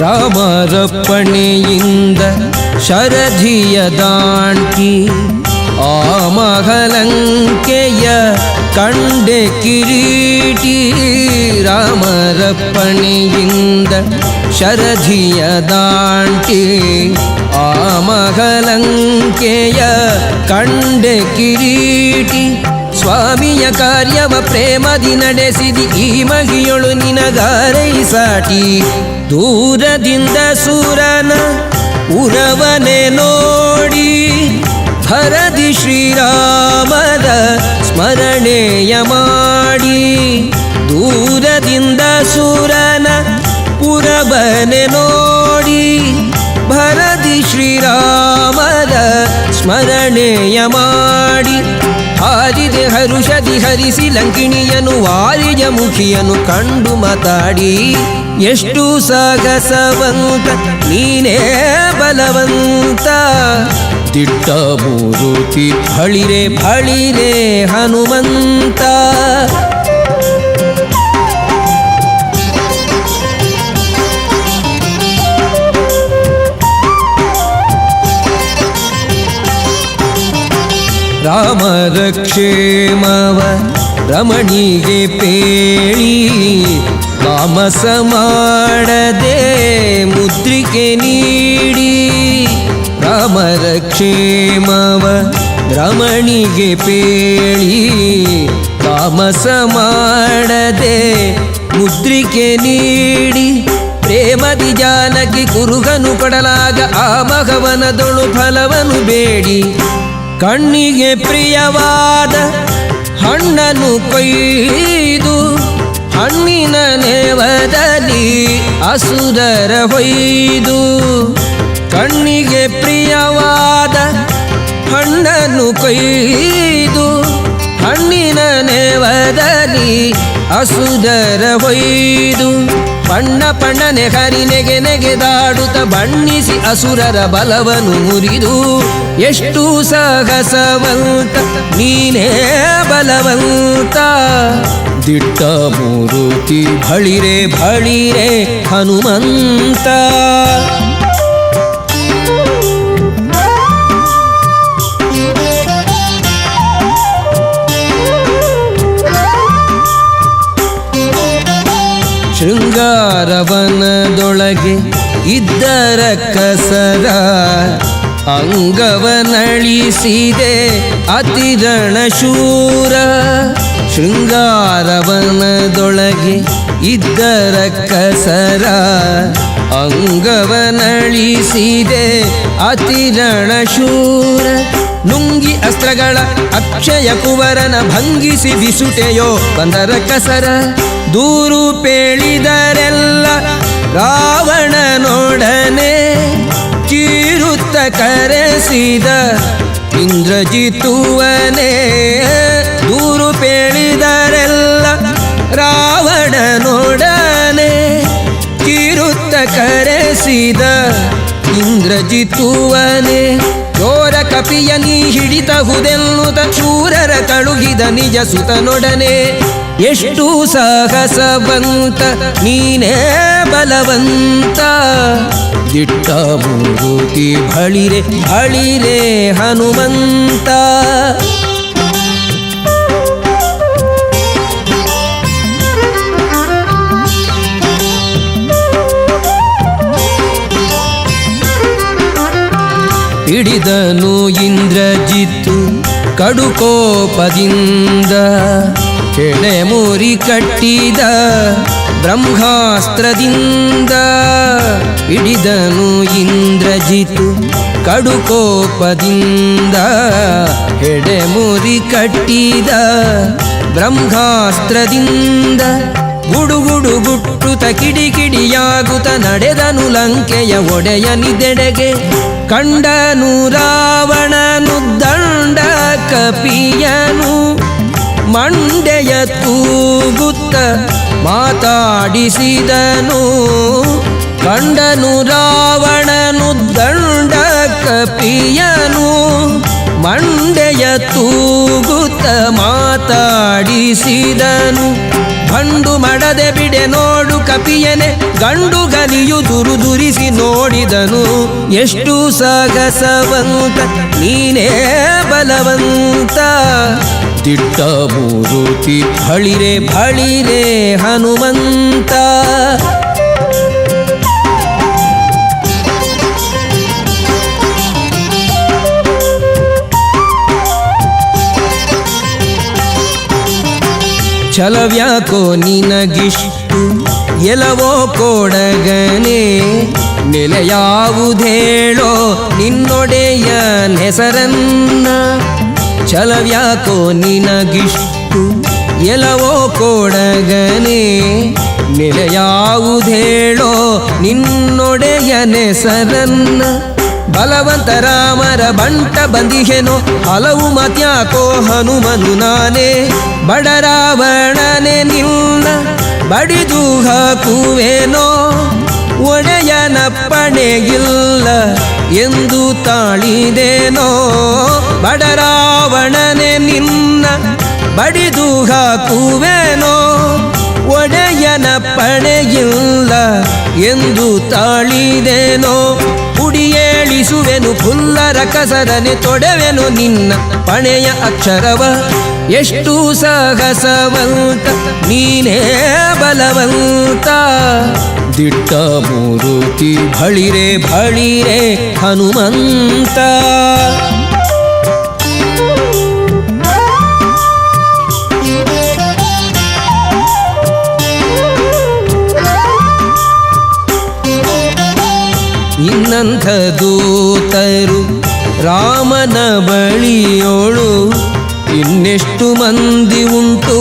ರಾಮರಪ್ಪಣೆಯಿಂದ ಶರಧಿಯ ದಾಂಟಿ ಆ ಮಹಲಂಕೆಯ ಕಂಡೆ ಕಿರೀಟಿ ರಾಮರಪ್ಪಣೆಯಿಂದ ಶರಧಿಯ ದಾಂಟಿ ಆ ಮಹಲಂಕೆಯ ಕಂಡೆ ಕಿರೀಟಿ ಸ್ವಾಮಿಯ ಕಾರ್ಯವ ಪ್ರೇಮದಿ ನಡೆಸಿದಿ ಈ ಮಗಿಯೊಳು ನಿನಗಾರೈಸಾಟಿ ದೂರದಿಂದ ಸೂರನ ಉರವನೆ ನೋಡಿ ಭರದಿ ಶ್ರೀರಾಮದ ಸ್ಮರಣೆಯ ಮಾಡಿ ದೂರದಿಂದ ಸೂರನ ಪುರವನೆ ನೋಡಿ ಭರದಿ ಶ್ರೀರಾಮದ ಸ್ಮರಣೆಯ ಮಾಡಿ. ಹಾರಿದೆ ಹರುಷದಿ ಹರಿಸಿ ಲಂಕಿಣಿಯನು, ವಾರಿಜ ಮುಖಿಯನು ಕಂಡು ಮಾತಾಡಿ. ಎಷ್ಟು ಸಾಗಸವಂತ, ನೀನೇ ಬಲವಂತ. ದಿಟ್ಟ ಮೂರುತಿ ಭಳಿರೆ ಬಳಿರೆ ಹನುಮಂತ. ರಾಮರ ಕ್ಷೇಮವ ರಮಣಿಗೆ ಪೇಳಿ ತಾಮಸ ಮಾಡದೆ ಮುದ್ರಿಕೆ ನೀಡಿ ರಾಮರ ಕ್ಷೇಮವ ರಮಣಿಗೆ ಪೇಳಿ ತಾಮಸ ಮಾಡದೆ ಮುದ್ರಿಕೆ ನೀಡಿ ಪ್ರೇಮದಿ ಜಾನಕಿ ಕುರುಗನು ಕೊಡಲಾಗ ಆ ಮಗವನದೊಳು ಫಲವನು ಬೇಡಿ ಕಣ್ಣಿಗೆ ಪ್ರಿಯವಾದ ಹಣ್ಣನ್ನು ಕೊಯ್ದು ಹಣ್ಣಿನ ನೇವದಲ್ಲಿ ಅಸುರರ ಹೊಯ್ದು ಕಣ್ಣಿಗೆ ಪ್ರಿಯವಾದ ಹಣ್ಣನು ಕೊಯ್ದು ಹಣ್ಣಿನ ನೇವದಲ್ಲಿ ಅಸುರರ ಹೊಯ್ದು ಬಣ್ಣ ಪಣ್ಣನೆ ಹರಿ ನೆಗೆ ನೆಗೆದಾಡುತ್ತ ಬಣ್ಣಿಸಿ ಅಸುರರ ಬಲವನು ಮುರಿದು ಎಷ್ಟು ಸಾಹಸವಂತ, ನೀನೇ ಬಲವಂತ. ದಿಟ್ಟ ಮೂರುತಿ ಭಳಿರೆ ಬಳಿರೆ ಹನುಮಂತ. ಶೃಂಗಾರವನದೊಳಗೆ ಇದ್ದರ ಕಸರ ಅಂಗವನಳಿಸಿದೆ ಅತಿರಣ ಶೂರ ಶೃಂಗಾರವನದೊಳಗೆ ಇದ್ದರ ಕಸರ ಅಂಗವನಳಿಸಿದೆ ಅತಿರಣ ಶೂರ ನುಂಗಿ ಅಸ್ತ್ರಗಳ ಅಕ್ಷಯ ಕುವರನ ಭಂಗಿಸಿ ಬಿಸುಟೆಯೋ ಬಂದರ ಕಸರ. ದೂರು ಪೇಳಿದರೆಲ್ಲ ರಾವಣನೊಡನೆ ಚೀರುತ್ತ ಕರೆಸಿದ ಇಂದ್ರಜಿತುವನೇ. ದೂರು ಪೇಳಿದರೆಲ್ಲ ರಾವಣನೊಡನೆ ಕಿರುತ್ತ ಕರೆಸಿದ ಇಂದ್ರಜಿತುವನೆ. ಕಪಿಯ ನೀ ಹಿಡಿತಹುದೆನ್ನುತ ಶೂರರ ಕಳುಹಿದ ನಿಜ ಸುತನೊಡನೆ. ಎಷ್ಟು ಸಾಹಸವಂತ, ನೀನೇ ಬಲವಂತ. ದಿಟ್ಟ ಮೂರುತಿ ಬಳಿರೆ ಬಳಿರೆ ಹನುಮಂತ. ಹಿಡಿದನು ಕಡುಕೋಪದಿಂದ ಕೆಳೆ ಮುರಿ ಕಟ್ಟಿದ ಬ್ರಹ್ಮಾಸ್ತ್ರದಿಂದ ಹಿಡಿದನು ಇಂದ್ರಜಿತು ಕಡುಕೋಪದಿಂದ ಹೆಡೆ ಮುರಿ ಕಟ್ಟಿದ ಬ್ರಹ್ಮಾಸ್ತ್ರದಿಂದ ಗುಡುಗುಡು ಗುಟ್ಟುತ ಕಿಡಿಕಿಡಿಯಾಗುತ್ತ ನಡೆದನು ಲಂಕೆಯ ಒಡೆಯನಿದೆಡೆಗೆ ಕಂಡನು ರಾವಣನು ದಂಡ ಕಪಿಯನು ಮಂಡೆಯ ತೂಗುತ್ತ ಮಾತಾಡಿಸಿದನು. ಕಂಡನು ರಾವಣನು ದಂಡ ಕಪಿಯನು ಮಂಡೆಯ ತೂಗುತ್ತ ಮಾತಾಡಿಸಿದನು. ಭಂಡು ಮಡದೆ ಬಿಡೆ ನೋಡು ಕಪಿಯನೆ, ಗಂಡು ಗಲಿಯು ದುರುದುರಿಸಿ ನೋಡಿದನು. ಎಷ್ಟು ಸಾಗಸವಂತ, ನೀನೇ ಬಲವಂತ. ದಿಟ್ಟ ಮೂರುತಿ ಬಳಿರೆ ಬಳಿರೆ ಹನುಮಂತ. ಛಲವ್ಯಾಕೋ ನಿನಗಿಷ್ಟು ಎಲವೋ ಕೊಡಗನೆ. ನೆಲೆಯಾವುದೇಳೋ ನಿನ್ನೊಡೆಯ ಹೆಸರನ್ನ. ಛಲವ್ಯಾಕೋ ನಿನಗಿಷ್ಟು ಎಲವೋ ಕೊಡಗನೆ. ನೆಲೆಯಾವುದೇಳೋ ನಿನ್ನೊಡೆಯ ನೆಸರನ್ನ. ಬಲವಂತ ರಾಮರ ಬಂಟ ಬಂದಿಹೆನೋ, ಹಲವು ಮತ್ಯಾಕೋ ಹನುಮನು ನಾನೇ. ಬಡರಾವಣನೆ ನಿನ್ನ ಬಡಿದು ಹಾಕುವೇನೋ ಒಡೆಯನ ಪಣೆಗಿಲ್ಲ ಎಂದು ತಾಳಿದೇನೋ. ಬಡರಾವಣನೆ ನಿನ್ನ ಬಡಿದು ಹಾಕುವೇನೋ ಒಡೆಯನ ಪಣೆಗಿಲ್ಲ ಎಂದು ತಾಳಿದೇನೋ. ಕುಡಿಯೇಳಿಸುವೆನು ಫುಲ್ಲರ ಕಸರನೆ ತೊಡೆವೆನು ನಿನ್ನ ಪಣೆಯ ಅಕ್ಷರವ. ಎಷ್ಟು ಸಾಹಸವಂತ, ನೀನೇ ಬಲವಂತ. ದಿಟ್ಟ ಮೂರುತಿ ಬಳಿರೆ ಬಳಿರೆ ಹನುಮಂತ. ಇನ್ನಂಥ ದೂತರು ರಾಮನ ಬಳಿಯೋಳು ಇನ್ನೆಷ್ಟು ಮಂದಿ ಉಂಟು?